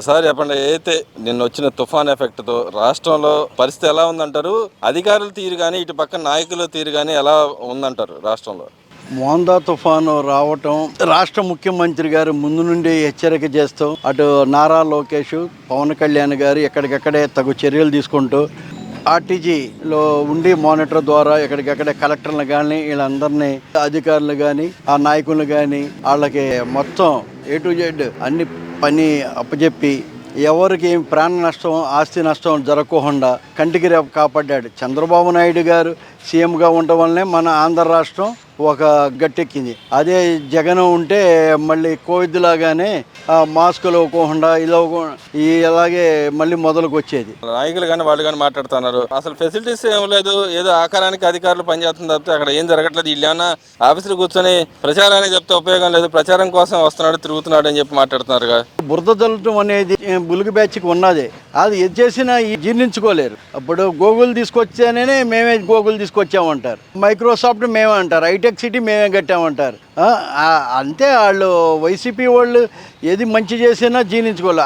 Sir చెప్పండి అయితే నిన్న వచ్చిన తుఫాన్ ఎఫెక్ట్తో రాష్ట్రంలో పరిస్థితి ఎలా ఉందంటారు? అధికారుల తీరు కానీ ఇటు పక్క నాయకుల తీరు కానీ ఎలా ఉందంటారు రాష్ట్రంలో? మోందా తుఫాను రావటం రాష్ట్ర ముఖ్యమంత్రి గారు ముందు నుండి హెచ్చరిక చేస్తూ అటు నారా లోకేష్ పవన్ కళ్యాణ్ గారు ఎక్కడికక్కడే తగు చర్యలు తీసుకుంటూ ఆర్టీజీలో ఉండి మానిటర్ ద్వారా ఎక్కడికక్కడే కలెక్టర్లు కానీ వీళ్ళందరినీ అధికారులు కానీ ఆ నాయకులు కానీ వాళ్ళకి మొత్తం ఏ టు జెడ్ అన్ని పని అప్పచెప్పి ఎవరికి ఏం ప్రాణ నష్టం ఆస్తి నష్టం జరగకుండా కంటికి రేపు కాపాడ్డాడు చంద్రబాబు నాయుడు గారు సీఎంగా ఉండటం వల్లనే మన ఆంధ్ర రాష్ట్రం ఒక గట్టెక్కింది. అదే జగన్ ఉంటే మళ్ళీ కోవిడ్ లాగానే ఆ మాస్కులు ఇవ్వకుండా ఇలా ఈ అలాగే మళ్ళీ మొదలుకు వచ్చేది నాయకులు కానీ వాళ్ళు కానీ మాట్లాడుతున్నారు. అసలు ఫెసిలిటీస్ ఏం లేదు. ఏదో ఆకారానికి అధికారులు పనిచేస్తుంది తప్పితే అక్కడ ఏం జరగట్లేదు. వీళ్ళు ఏమన్నా ఆఫీసులు కూర్చొని ప్రచారానికి చెప్తే ఉపయోగం లేదు. ప్రచారం కోసం వస్తున్నాడు తిరుగుతున్నాడు అని చెప్పి మాట్లాడుతున్నారు బురద జల్లటం అనేది బులుగు బ్యాచ్కి ఉన్నది. అది ఏది చేసినా జీర్ణించుకోలేరు. అప్పుడు గూగుల్ తీసుకొచ్చానే మేమే గూగుల్ తీసుకొచ్చామంటారు. మైక్రోసాఫ్ట్ మేమే అంటారు. హైటెక్ సిటీ మేమే కట్టామంటారు. అంతే వాళ్ళు వైసీపీ వాళ్ళు ఏది మంచి చేసినా జీర్ణించుకోవాలి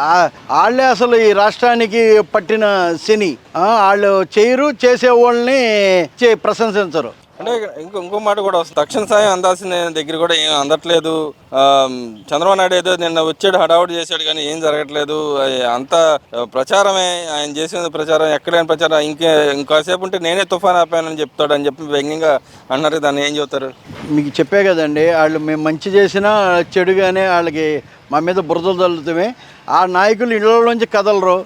వాళ్ళే అసలు ఈ రాష్ట్రానికి పట్టిన శని. వాళ్ళు చేయరు చేసే వాళ్ళని చే- ప్రశంసించరు. అంటే ఇంకో ఇంకో మాట కూడా వస్తుంది. తక్షణ సాయం అందాల్సిన దగ్గర కూడా ఏం అందట్లేదు. చంద్రబాబు నాయుడు ఏదో నిన్న వచ్చాడు హడావుడు చేశాడు కానీ ఏం జరగట్లేదు. అంత అంతా ప్రచారమే ఆయన చేసిన ప్రచారం ఎక్కడైనా ప్రచారం ఇంకే ఇంకాసేపు ఉంటే నేనే తుఫాన్ ఆపానని చెప్తాడు అని చెప్పి వ్యంగ్యంగా అన్నారు. దాన్ని ఏం చెబుతారు? మీకు చెప్పే కదండి వాళ్ళు మేము మంచి చేసినా చెడుగానే వాళ్ళకి మా మీద బురదలు చల్లుతామే ఆ నాయకులు ఇళ్ళలోంచి కదలరు.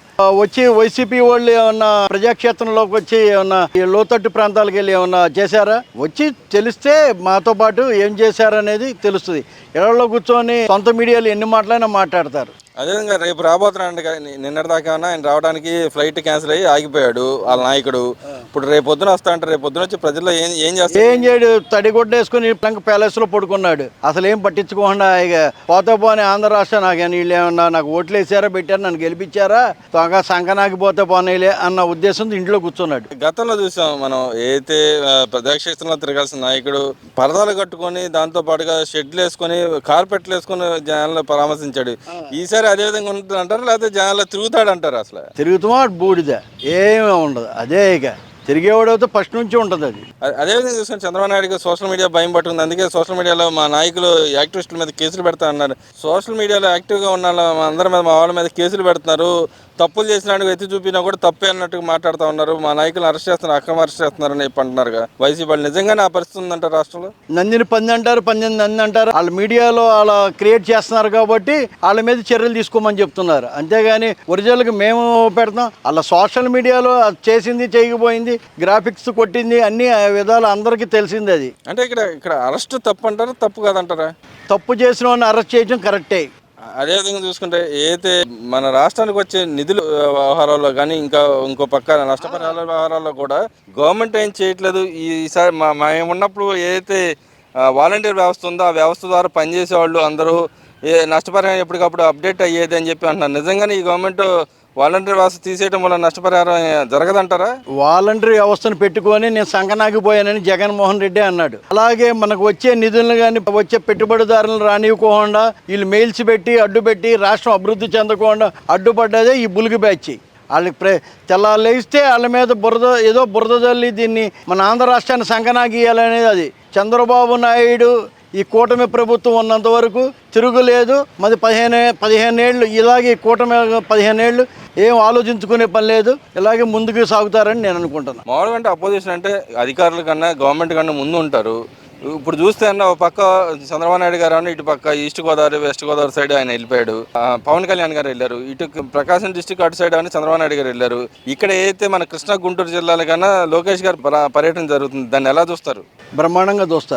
వచ్చి వైసీపీ వాళ్ళు ఏమన్నా ప్రజాక్షేత్రంలోకి వచ్చి ఏమన్నా ఈ లోతట్టు ప్రాంతాలకు వెళ్ళి ఏమన్నా చేశారా? వచ్చి తెలిస్తే మాతో పాటు ఏం చేశారనేది తెలుస్తుంది. ఇళ్ళలో కూర్చొని సొంత మీడియాలు ఎన్ని మాటలైనా మాట్లాడతారు. అదేవిధంగా రేపు రాబోతున్నాడు నిన్నటి దాకా ఆయన రావడానికి ఫ్లైట్ క్యాన్సిల్ అయ్యి ఆగిపోయాడు వాళ్ళ నాయకుడు. ఇప్పుడు రేపు పొద్దున వస్తా అంటే రేపు పొద్దున వచ్చి ప్రజల్లో ఏం ఏం చేస్తారు ఏం చేయడు? తడిగుడ్డ వేసుకుని ప్లంక్ ప్యాలెస్లో పడుకున్నాడు. అసలు ఏం పట్టించుకోకుండా ఇక పోతే పోనీ ఆంధ్ర రాష్ట్రం నాకు వీళ్ళు ఏమన్నా నాకు ఓట్లు వేసారా పెట్టారు నన్ను గెలిపించారా? త్వరగా సంకనాకి పోతే పోనీలే అన్న ఉద్దేశంతో ఇంట్లో కూర్చున్నాడు. గతంలో చూసాం మనం ఏదైతే ప్రజాక్షేత్రంలో తిరగాల్సిన నాయకుడు పరదాలు కట్టుకొని దాంతో పాటుగా షెడ్లు వేసుకొని కార్పెట్లు వేసుకొని జనాలను పరామర్శించాడు. ఈసారి అదే విధంగా ఉంటుంది అంటారు లేకపోతే జనాల్లో తిరుగుతాడు అంటారు అసలు? తిరుగుతామా బూడిద. ఏమీ ఉండదు. అదే ఇక. తిరిగేవాడైతే ఫస్ట్ నుంచి ఉంటుంది అది. అదేవిధంగా చూసాను చంద్రబాబు నాయుడుకి సోషల్ మీడియా భయం పట్టుకుంది. అందుకే సోషల్ మీడియాలో మా నాయకులు యాక్టివిస్టుల మీద కేసులు పెడతా అన్నారు. సోషల్ మీడియాలో యాక్టివ్గా ఉన్న మా అందరి మీద మా వాళ్ళ మీద కేసులు పెడుతున్నారు. తప్పులు చేసినాడు ఎత్తి చూపినా కూడా తప్పే అన్నట్టుగా మాట్లాడుతూ ఉన్నారు. మా నాయకులు అరెస్ట్ చేస్తున్నారు అక్రమ అరెస్ట్ చేస్తున్నారు అని చెప్పి అంటున్నారు వైసీపీ వాళ్ళు నిజంగానే ఆ పరిస్థితి ఉందంటారు రాష్ట్రంలో? నందిని పంది అంటారు పంది నంది అంటారు. వాళ్ళ మీడియాలో వాళ్ళ క్రియేట్ చేస్తున్నారు కాబట్టి వాళ్ళ మీద చర్యలు తీసుకోమని చెప్తున్నారు. అంతేగాని ఒరిజినల్గా మేము పెడతాం. వాళ్ళ సోషల్ మీడియాలో చేసింది చేయకపోయింది గ్రాఫిక్స్ కొట్టింది అన్ని విధాలు అందరికీ తెలిసింది అది. అంటే ఇక్కడ ఇక్కడ అరెస్ట్ తప్పు అంటారా తప్పు కాదంటారా? తప్పు చేసిన వాడిని అరెస్ట్ చేయడం కరెక్టే. అదేవిధంగా చూసుకుంటే ఏదైతే మన రాష్ట్రానికి వచ్చే నిధులు వ్యవహారాల్లో కానీ ఇంకా ఇంకో పక్క నష్టపరిహార వ్యవహారాల్లో కూడా గవర్నమెంట్ ఏం చేయట్లేదు. ఈసారి మా మేము ఉన్నప్పుడు ఏదైతే వాలంటీర్ వ్యవస్థ ఉందో ఆ వ్యవస్థ ద్వారా పనిచేసే వాళ్ళు అందరూ ఏ నష్టపరిహారం ఎప్పటికప్పుడు అప్డేట్ అయ్యేది అని చెప్పి అంటున్నారు. నిజంగానే ఈ గవర్నమెంట్ వాలంటరీ వ్యవస్థ తీసేయడం వల్ల నష్టపరిహారం జరగదంటారా? వాలంటరీ వ్యవస్థను పెట్టుకొని నేను సంకనాగిపోయానని జగన్మోహన్ రెడ్డి అన్నాడు. అలాగే మనకు వచ్చే నిధులను కానీ వచ్చే పెట్టుబడిదారులను రానివ్వకుండా వీళ్ళు మెయిల్స్ పెట్టి అడ్డుపెట్టి రాష్ట్రం అభివృద్ధి చెందకుండా అడ్డుపడ్డదే ఈ బులుగు బ్యాచ్. వాళ్ళకి ప్రే తెల్లారు ఇస్తే వాళ్ళ మీద బురద ఏదో బురద జల్లి దీన్ని మన ఆంధ్ర రాష్ట్రాన్ని సంకనాగియాలనేది అది. చంద్రబాబు నాయుడు ఈ కూటమి ప్రభుత్వం ఉన్నంత వరకు తిరుగులేదు. మరి పదిహేను పదిహేను ఏళ్ళు ఇలాగే ఈ కూటమి పదిహేను ఏళ్ళు ఏం ఆలోచించుకునే పని లేదు. ఇలాగే ముందుకు సాగుతారని నేను అనుకుంటున్నాను మామూలుగా అంటే అపోజిషన్ అంటే అధికారుల కన్నా గవర్నమెంట్ కన్నా ముందు ఉంటారు. ఇప్పుడు చూస్తే అన్న ఒక పక్క చంద్రబాబు నాయుడు గారు అన్న ఇటు పక్క east Godavari west Godavari side ఆయన వెళ్ళిపోయాడు. పవన్ కళ్యాణ్ గారు వెళ్ళారు. ఇటు ప్రకాశం డిస్టిక్ అటు సైడ్ అని చంద్రబాబు నాయుడు గారు వెళ్ళారు. ఇక్కడ ఏదైతే మన కృష్ణా గుంటూరు జిల్లాల కన్నా లోకేష్ గారు పర- పర్యటన జరుగుతుంది దాన్ని ఎలా చూస్తారు? బ్రహ్మాండంగా చూస్తారు.